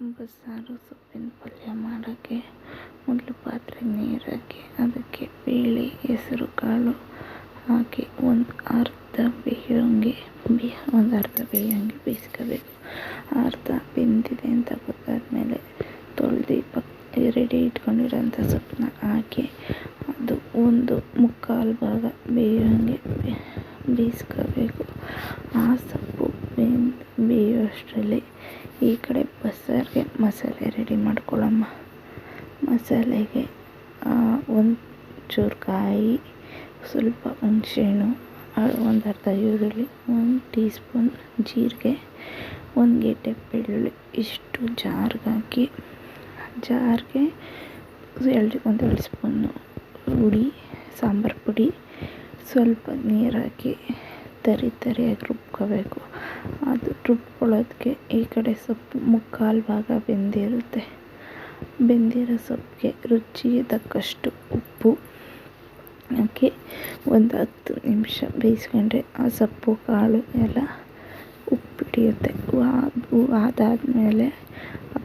ಬಸ್ಸಾರು ಸೊಪ್ಪಿನ ಪಲ್ಯ ಮಾಡೋಕ್ಕೆ ಮೊದಲು ಪಾತ್ರೆಗೆ ನೀರು ಹಾಕಿ ಅದಕ್ಕೆ ಬೇಳೆ, ಹೆಸರು, ಕಾಳು ಹಾಕಿ ಒಂದು ಅರ್ಧ ಬೇಯೋಂಗೆ ಬೇ, ಒಂದು ಅರ್ಧ ಬೇಯೋಂಗೆ ಬೇಯಿಸ್ಕೋಬೇಕು. ಅರ್ಧ ಬೆಂದಿದೆ ಅಂತ ಗೊತ್ತಾದಮೇಲೆ ತೊಳೆದು ಪಕ್, ರೆಡಿ ಇಟ್ಕೊಂಡಿರೋಂಥ ಸೊಪ್ಪನ್ನ ಹಾಕಿ ಅದು ಒಂದು ಮುಕ್ಕಾಲು ಭಾಗ ಬೇಯೋಂಗೆ ಬೇಯಿಸ್ಕೋಬೇಕು. ಆ ಸೊಪ್ಪು ಬೆಂದು ಬೇಯುವಷ್ಟರಲ್ಲಿ ಈ ಕಡೆ ಬಸ್ಸಾರಿಗೆ ಮಸಾಲೆ ರೆಡಿ ಮಾಡ್ಕೊಳ್ಳಮ್ಮ ಮಸಾಲೆಗೆ ಒಂದು ಚೂರು ಕಾಯಿ, ಸ್ವಲ್ಪ ಹುಣಸೆಹಣ್ಣು ಒಂದು ಅರ್ಧ ಈರುಳ್ಳಿ, ಒಂದು ಟೀ ಸ್ಪೂನ್ ಜೀರಿಗೆ, ಒಂದು ಗೆಡ್ಡೆ ಬೆಳ್ಳುಳ್ಳಿ, ಇಷ್ಟು ಜಾರ್ಗೆ ಹಾಕಿ, ಜಾರ್ಗೆ ಎರಡು ಒಂದೆರಡು ಸ್ಪೂನು ಹುಡಿ, ಸಾಂಬಾರು ಪುಡಿ, ಸ್ವಲ್ಪ ನೀರು ಹಾಕಿ, ತರಿ ತರಿಯಾಗಿ ರುಬ್ಕೋಬೇಕು. ಅದು ರುಬ್ಕೊಳ್ಳೋದಕ್ಕೆ ಈ ಕಡೆ ಸೊಪ್ಪು ಮುಕ್ಕಾಲು ಭಾಗ ಬೆಂದಿರುತ್ತೆ. ಬೆಂದಿರೋ ಸೊಪ್ಪಿಗೆ ರುಚಿಗೆ ತಕ್ಕಷ್ಟು ಉಪ್ಪು. ಹಾಕಿ ಒಂದು ಹತ್ತು ನಿಮಿಷ ಬೇಯಿಸ್ಕೊಂಡ್ರೆ ಆ ಸೊಪ್ಪು ಕಾಳು ಎಲ್ಲ ಉಪ್ಪು ಹಿಡಿಯುತ್ತೆ ಅದಾದಮೇಲೆ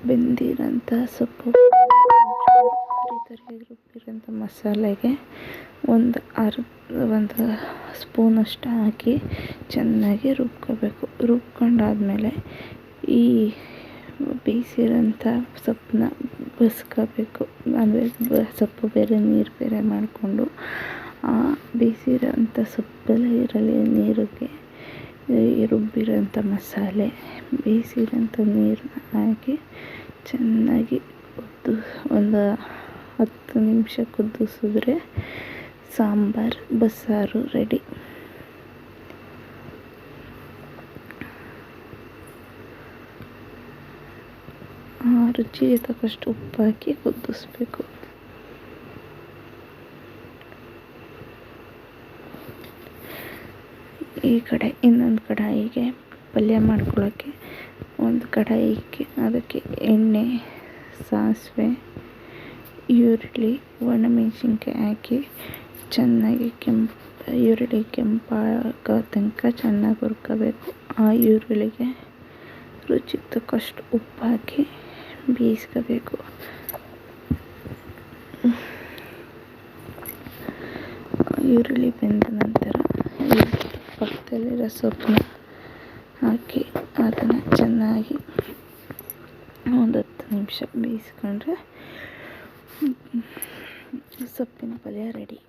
ಬೆಂದಿರೋಂಥ ಸೊಪ್ಪು. ತರಿ ತರಿಯಾಗಿ ರುಬ್ಬಿರೋಂಥ ಮಸಾಲೆಗೆ ಒಂದು ಅರ್ಧ ಒಂದು ಸ್ಪೂನಷ್ಟು ಹಾಕಿ ಚೆನ್ನಾಗಿ ರುಬ್ಕೋಬೇಕು. ರುಬ್ಕೊಂಡಾದ್ಮೇಲೆ ಈ ಬೇಯಿಸಿರೋಂಥ ಸೊಪ್ಪನ್ನ ಬಸ್ಕೋಬೇಕು ಅಂದರೆ ಸೊಪ್ಪು ಬೇರೆ ನೀರು ಬೇರೆ ಮಾಡಿಕೊಂಡು, ಆ ಬೇಯಿಸಿರೋಂಥ ಸೊಪ್ಪಲ್ಲಿ ಇರಲಿ ನೀರಿಗೆ ರುಬ್ಬಿರೋಂಥ ಮಸಾಲೆ, ಬೇಯಿಸಿರೋಂಥ ನೀರನ್ನ ಹಾಕಿ ಚೆನ್ನಾಗಿ ಕುದ್ದು, ಒಂದು ಹತ್ತು ನಿಮಿಷ ಕುದಿಸಿದ್ರೆ ಸಾಂಬಾರು, ಬಸ್ಸಾರು ರೆಡಿ ರುಚಿಗೆ ತಕ್ಕಷ್ಟು ಉಪ್ಪು ಹಾಕಿ ಕುದಿಸ್ಬೇಕು. ಈ ಕಡೆ, ಇನ್ನೊಂದು ಕಡಾಯಿಗೆ ಪಲ್ಯ ಮಾಡ್ಕೊಳ್ಳೋಕ್ಕೆ ಒಂದು ಕಡಾಯಿಗೆ ಅದಕ್ಕೆ ಎಣ್ಣೆ, ಸಾಸಿವೆ, ಈರುಳ್ಳಿ ಒಣಮೆಣಸಿನ್ಕಾಯಿ ಹಾಕಿ ಚೆನ್ನಾಗಿ ಕೆಂಪು, ಈರುಳ್ಳಿ ಕೆಂಪಾಗೋ ತನಕ ಚೆನ್ನಾಗಿ ಹುರ್ಕೋಬೇಕು. ಆ ಈರುಳ್ಳಿಗೆ ರುಚಿ ತಕ್ಕಷ್ಟು ಉಪ್ಪು ಹಾಕಿ ಬೇಯಿಸ್ಕೋಬೇಕು ಈರುಳ್ಳಿ ಬೆಂದ ನಂತರ ಪಕ್ಕದಲ್ಲಿರೋ ಸೊಪ್ಪನ್ನ ಹಾಕಿ ಅದನ್ನು ಚೆನ್ನಾಗಿ ಒಂದು ಹತ್ತು ನಿಮಿಷ ಬೇಯಿಸ್ಕೊಂಡ್ರೆ ಸೊಪ್ಪಿನ ಪಲ್ಯ ರೆಡಿ.